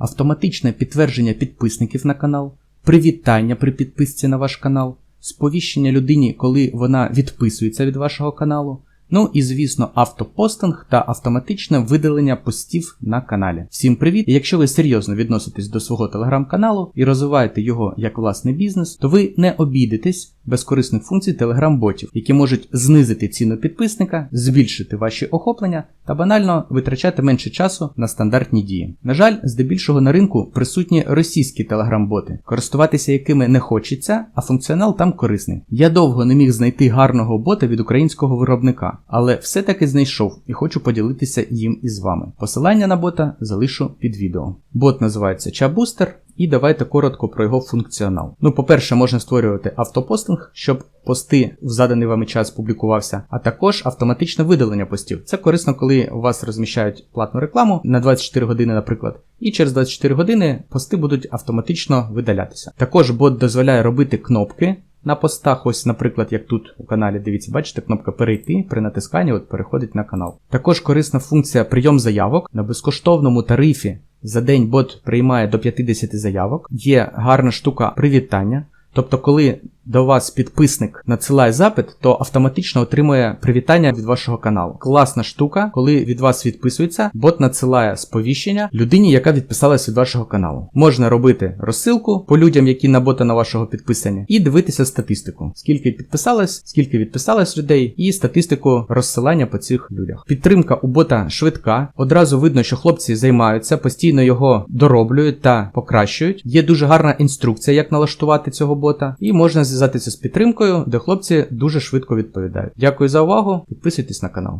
автоматичне підтвердження підписників на канал, привітання при підписці на ваш канал, сповіщення людині, коли вона відписується від вашого каналу. Ну і звісно, автопостинг та автоматичне видалення постів на каналі. Всім привіт! Якщо ви серйозно відноситесь до свого телеграм-каналу і розвиваєте його як власний бізнес, то ви не обійдетесь без корисних функцій телеграм-ботів, які можуть знизити ціну підписника, збільшити ваші охоплення та банально витрачати менше часу на стандартні дії. На жаль, здебільшого на ринку присутні російські телеграм-боти, користуватися якими не хочеться, а функціонал там корисний. Я довго не міг знайти гарного бота від українського виробника, але все-таки знайшов і хочу поділитися їм із вами. Посилання на бота залишу під відео. Бот називається Чабустер. І давайте коротко про його функціонал. Ну, по-перше, можна створювати автопостинг, щоб пости в заданий вами час публікувався, а також автоматичне видалення постів. Це корисно, коли у вас розміщають платну рекламу на 24 години, наприклад, і через 24 години пости будуть автоматично видалятися. Також бот дозволяє робити кнопки. На постах, ось, наприклад, як тут у каналі, дивіться, бачите, кнопка перейти при натисканні от переходить на канал. Також корисна функція прийом заявок на безкоштовному тарифі. За день бот приймає до 50 заявок. Є гарна штука привітання. Тобто, коли до вас підписник надсилає запит, то автоматично отримує привітання від вашого каналу. Класна штука, коли від вас відписується, бот надсилає сповіщення людині, яка відписалась від вашого каналу. Можна робити розсилку по людям, які на бота на вашого підписані, і дивитися статистику. Скільки підписалось, скільки відписалось людей, і статистику розсилання по цих людях. Підтримка у бота швидка. Одразу видно, що хлопці займаються, постійно його дороблюють та покращують. Є дуже гарна інструкція, як налаштувати цього бота, і можна зв'язатися з підтримкою, де хлопці дуже швидко відповідають. Дякую за увагу, підписуйтесь на канал.